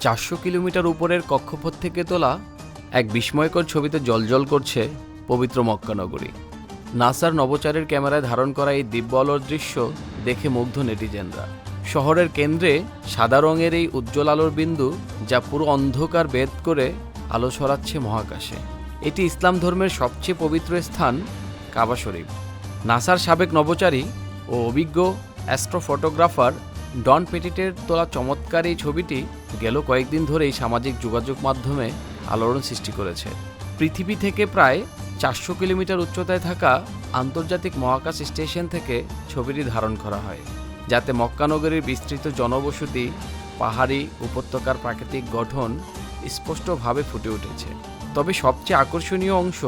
চারশো কিলোমিটার উপরের কক্ষপথ থেকে তোলা এক বিস্ময়কর ছবিতে জলজল করছে পবিত্র মক্কানগরী নাসার নবচারের ক্যামেরায় ধারণ করা এই দিব্য দৃশ্য দেখে মুগ্ধ নেটিজেনরা। শহরের কেন্দ্রে সাদা রঙের এই উজ্জ্বল আলোর বিন্দু যা পুরো অন্ধকার বেদ করে আলো ছড়াচ্ছে মহাকাশে। এটি ইসলাম ধর্মের সবচেয়ে পবিত্র স্থান কাবা শরীফ। নাসার সাবেক নবচারী ও অভিজ্ঞ অ্যাস্ট্রোফটোগ্রাফার ডন পেটিটের তোলা চমৎকার এই ছবিটি গেল কয়েকদিন ধরেই সামাজিক যোগাযোগ মাধ্যমে আলোড়ন সৃষ্টি করেছে। পৃথিবী থেকে প্রায় চারশো কিলোমিটার উচ্চতায় থাকা আন্তর্জাতিক মহাকাশ স্টেশন থেকে ছবিটি ধারণ করা হয়, যাতে মক্কানগরীর বিস্তৃত জনবসতি, পাহাড়ি উপত্যকার প্রাকৃতিক গঠন স্পষ্টভাবে ফুটে উঠেছে। তবে সবচেয়ে আকর্ষণীয় অংশ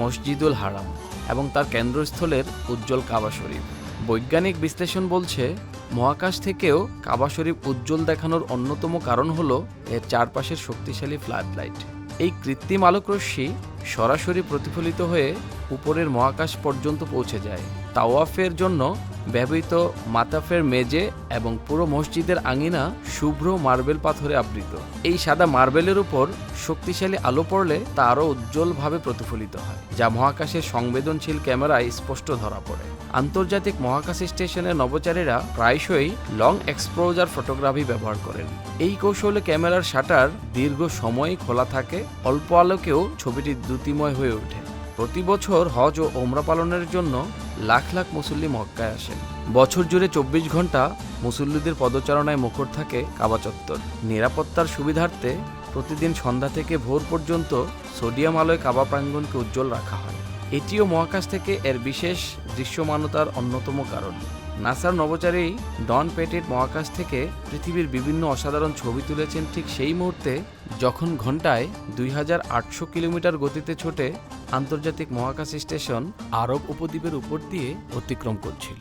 মসজিদুল হারাম এবং তার কেন্দ্রস্থলের উজ্জ্বল কাবা শরীফ। বৈজ্ঞানিক বিশ্লেষণ বলছে মহাকাশ থেকেও কাবা শরীফ উজ্জ্বল দেখানোর অন্যতম কারণ হলো এর চারপাশের শক্তিশালী ফ্ল্যাড লাইট এই কৃত্রিম আলোকরশ্মি সরাসরি প্রতিফলিত হয়ে উপরের মহাকাশ পর্যন্ত পৌঁছে যায়। তাওয়াফের জন্য ব্যবহৃত মাতাফের মেজে এবং পুরো মসজিদের আঙিনা শুভ্র মার্বেল পাথরে আবৃত। এই সাদা মার্বেলের উপর শক্তিশালী আলো পড়লে তা আরও উজ্জ্বলভাবে প্রতিফলিত হয়, যা মহাকাশের সংবেদনশীল ক্যামেরায় স্পষ্ট ধরা পড়ে। আন্তর্জাতিক মহাকাশ স্টেশনের নবচারীরা প্রায়শই লং এক্সপোজার ফটোগ্রাফি ব্যবহার করেন। এই কৌশলে ক্যামেরার শাটার দীর্ঘ সময় খোলা থাকে, অল্প আলোকেও ছবিটি দ্যুতিময় হয়ে ওঠে। প্রতি বছর হজ ও ওমরা পালনের জন্য লাখ লাখ মুসল্লি মক্কায় আসেন বছর জুড়ে চব্বিশ ঘণ্টা মুসল্লিদের পদচারণায় মুখর থাকে কাবা চত্বর। নিরাপত্তার সুবিধার্থে প্রতিদিন সন্ধ্যা থেকে ভোর পর্যন্ত সোডিয়াম আলোয় কাবা প্রাঙ্গণকে উজ্জ্বল রাখা হয়। এটিও মহাকাশ থেকে এর বিশেষ দৃশ্যমানতার অন্যতম কারণ। নাসার নবচারী ডন পেটেট মহাকাশ থেকে পৃথিবীর বিভিন্ন অসাধারণ ছবি তুলেছেন ঠিক সেই মুহূর্তে যখন ঘন্টায় দুই হাজার আটশো কিলোমিটার গতিতে ছোটে আন্তর্জাতিক মহাকাশ স্টেশন আরব উপদ্বীপের উপর দিয়ে অতিক্রম করছিল।